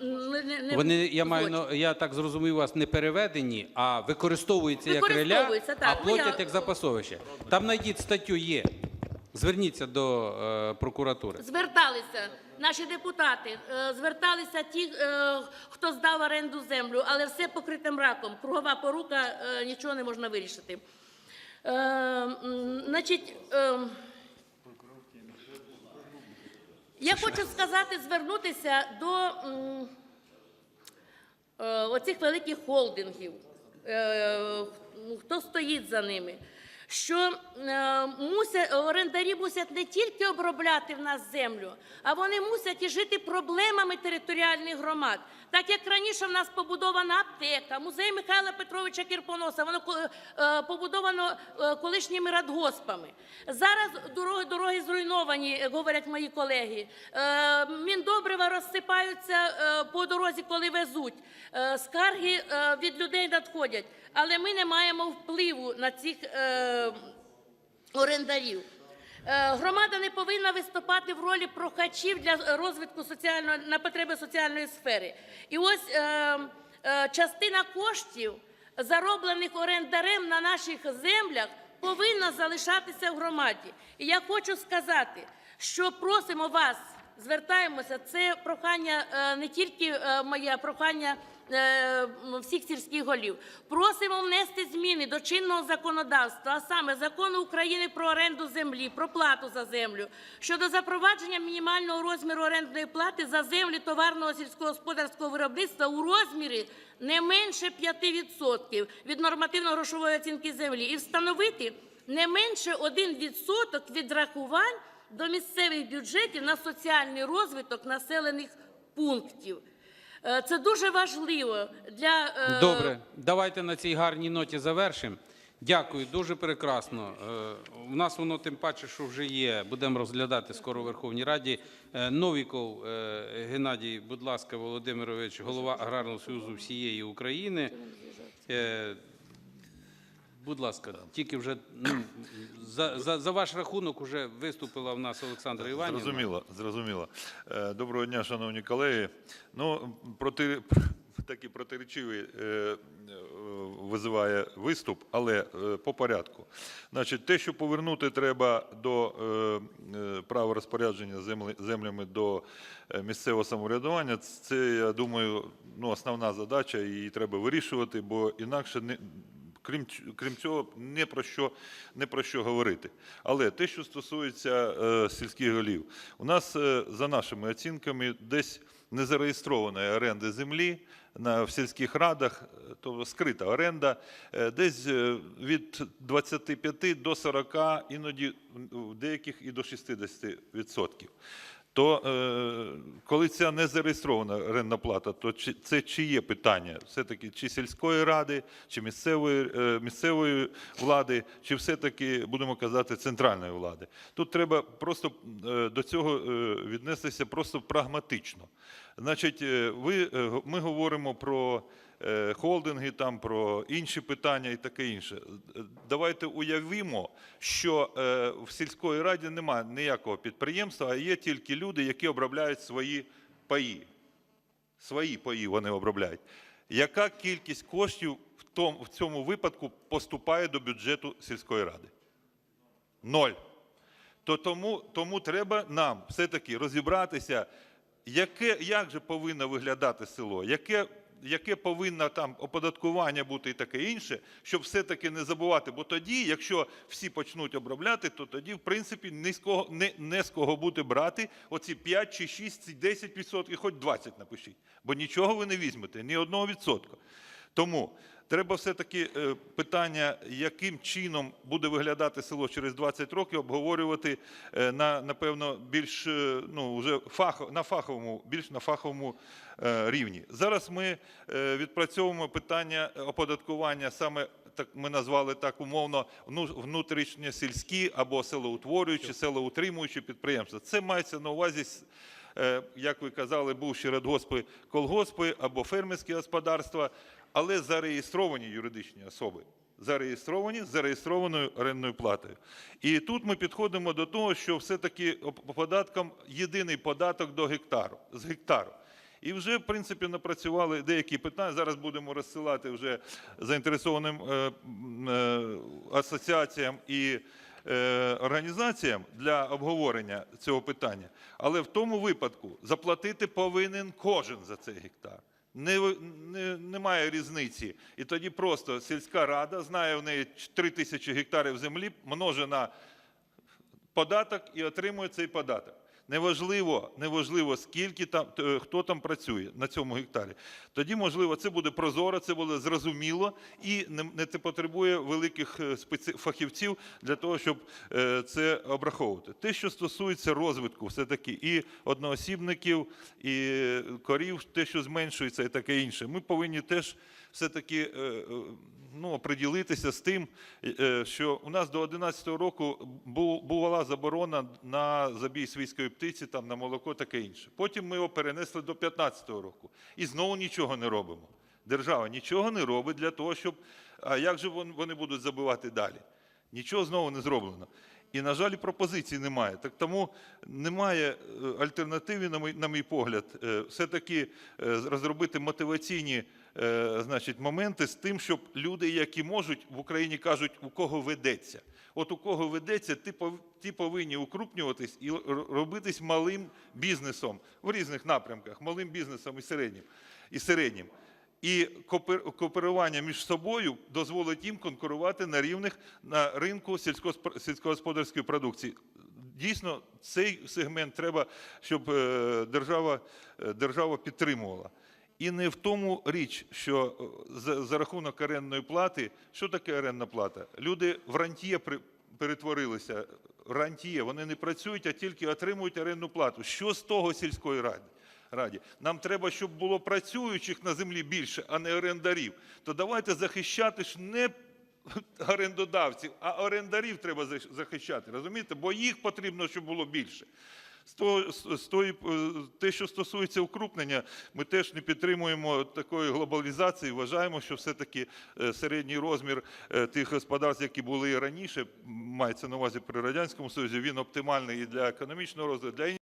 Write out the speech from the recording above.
не, не, не Вони, я маю, на- я так зрозумів, вас не переведені, а використовуються як реля, Використовуються, так. а Ну, платять я- як запасовище. Там знайдіть статтю є. Зверніться до е, прокуратури. Зверталися наші депутати, е, зверталися ті, е, хто здав оренду землю, але все покрите мраком. Кругова порука, е, нічого не можна вирішити. Е, м, Значить, е, я хочу сказати, звернутися до м, е, оцих великих холдингів, е, хто стоїть за ними, що е, мусять, орендарі мусять не тільки обробляти в нас землю, а вони мусять і жити проблемами територіальних громад. Так як раніше в нас побудована аптека, музей Михайла Петровича Кірпоноса, воно е, побудовано е, колишніми радгоспами. Зараз дороги, дороги зруйновані, говорять мої колеги. Е, Міндобрива розсипаються е, по дорозі, коли везуть. Е, Скарги е, від людей надходять, але ми не маємо впливу на цих е, орендарів. Е, Громада не повинна виступати в ролі прохачів для розвитку соціальної на потреби соціальної сфери. І ось е, е, частина коштів, зароблених орендарем на наших землях, повинна залишатися в громаді. І я хочу сказати, що просимо вас, звертаємося. Це прохання е, не тільки е, моє, а прохання е, всіх сільських голів. Просимо внести зміни до чинного законодавства, а саме закону України про оренду землі, про плату за землю, щодо запровадження мінімального розміру орендної плати за землі товарного сільськогосподарського виробництва у розмірі не менше 5% від нормативно-грошової оцінки землі і встановити не менше 1% відрахувань до місцевих бюджетів на соціальний розвиток населених пунктів. Е, Це дуже важливо для е, Добре, давайте на цій гарній ноті завершимо. Дякую, дуже прекрасно. Е, У нас воно тим паче, що вже є. Будемо розглядати скоро у Верховній Раді. Новіков Геннадій, будь ласка, Володимирович, голова Аграрного союзу всієї України. Будь ласка, тільки вже ну, за, за, за ваш рахунок вже виступила в нас Олександра Іванівна. Зрозуміло, зрозуміло. Е, Доброго дня, шановні колеги. Ну, проти, такий протиречивий е, е, визиває виступ, але е, по порядку. Значить, те, що повернути треба до е, права розпорядження землі, землями до місцевого самоврядування, це, я думаю, ну, основна задача, і її треба вирішувати, бо інакше не. Крім, крім цього, не про що не про що говорити. Але те, що стосується е, сільських голів, у нас е, за нашими оцінками десь незареєстрованої оренди землі на в сільських радах, е, тобто скрита оренда, е, десь е, від 25 до 40, іноді в деяких і до 60 відсотків. То е, коли ця не зареєстрована орендна плата, то чи, це чиє питання? Все-таки чи сільської ради, чи місцевої, е, місцевої влади, чи все-таки, будемо казати, центральної влади? Тут треба просто е, до цього е, віднестися просто прагматично. Значить, е, ви, е, ми говоримо про е, холдинги, там, про інші питання і таке інше. Давайте уявімо, що в сільської раді немає ніякого підприємства, а є тільки люди, які обробляють свої паї. Свої паї вони обробляють. Яка кількість коштів в, тому, в цьому випадку поступає до бюджету сільської ради? Ноль. То тому, тому треба нам все-таки розібратися, яке, як же повинно виглядати село, яке, яке повинно там оподаткування бути і таке інше, щоб все-таки не забувати. Бо тоді, якщо всі почнуть обробляти, то тоді, в принципі, не з кого, не, не з кого буде брати оці 5 чи 6, чи 10 відсотків, хоч 20 напишіть. Бо нічого ви не візьмете, ні одного відсотка. Тому треба все-таки е, питання, яким чином буде виглядати село через 20 років, обговорювати е, на напевно більш е, ну вже фах, на фаховому, більш на фаховому рівні. Зараз ми відпрацьовуємо питання оподаткування саме. Так ми назвали так умовно вну- внутрішньосільські або селоутворюючі, селоутримуючі підприємства. Це мається на увазі як ви казали, бувші радгоспи, колгоспи або фермерські господарства, але зареєстровані юридичні особи. Зареєстровані з зареєстрованою орендною платою. І тут ми підходимо до того, що все-таки по податкам єдиний податок до гектару з гектару. І вже, в принципі, напрацювали деякі питання. Зараз будемо розсилати вже заінтересованим е, е, асоціаціям і е, організаціям для обговорення цього питання. Але в тому випадку заплатити повинен кожен за цей гектар. Не, не, немає різниці. І тоді просто сільська рада знає в неї 3 тисячі гектарів землі, множена податок і отримує цей податок. Неважливо, неважливо, скільки там е, хто там працює на цьому гектарі. Тоді, можливо, це буде прозоро, це буде зрозуміло і не, те потребує великих е, фахівців для того, щоб е, це обраховувати. Те, що стосується розвитку, все таки і одноосібників, і корів, те, що зменшується, і таке інше. Ми повинні теж все таки ну, оприділитися з тим, е, що у нас до 2011 року бу- була заборона на забій свійської птиці, там, на молоко, таке інше. Потім ми його перенесли до 2015 року. І знову нічого не робимо. Держава нічого не робить для того, щоб. А як же вони будуть забивати далі? Нічого знову не зроблено. І, на жаль, пропозицій немає. Так тому немає е, альтернативи, на мій, погляд, е, все-таки е, розробити мотиваційні е, значить, моменти з тим, щоб люди, які можуть, в Україні кажуть, у кого ведеться. От у кого ведеться, ті пов- повинні укрупнюватись і робитись малим бізнесом в різних напрямках, малим бізнесом і середнім. І середнім. І кооперування між собою дозволить їм конкурувати на рівних на ринку сільськогосподарської продукції. Дійсно, цей сегмент треба, щоб е, держава, е, держава підтримувала. І не в тому річ, що е, за, рахунок орендної плати, що таке орендна плата? Люди в рантьє перетворилися. Рантьє, вони не працюють, а тільки отримують орендну плату. Що з того сільської ради? Раді. Нам треба, щоб було працюючих на землі більше, а не орендарів. То давайте захищати ж не орендодавців, а орендарів треба захищати. Розумієте? Бо їх потрібно, щоб було більше. Е, те, що стосується укрупнення, ми теж не підтримуємо такої глобалізації. Вважаємо, що все-таки е, середній розмір е, тих господарств, які були раніше, мається на увазі при Радянському Союзі, він оптимальний і для економічного розвитку, для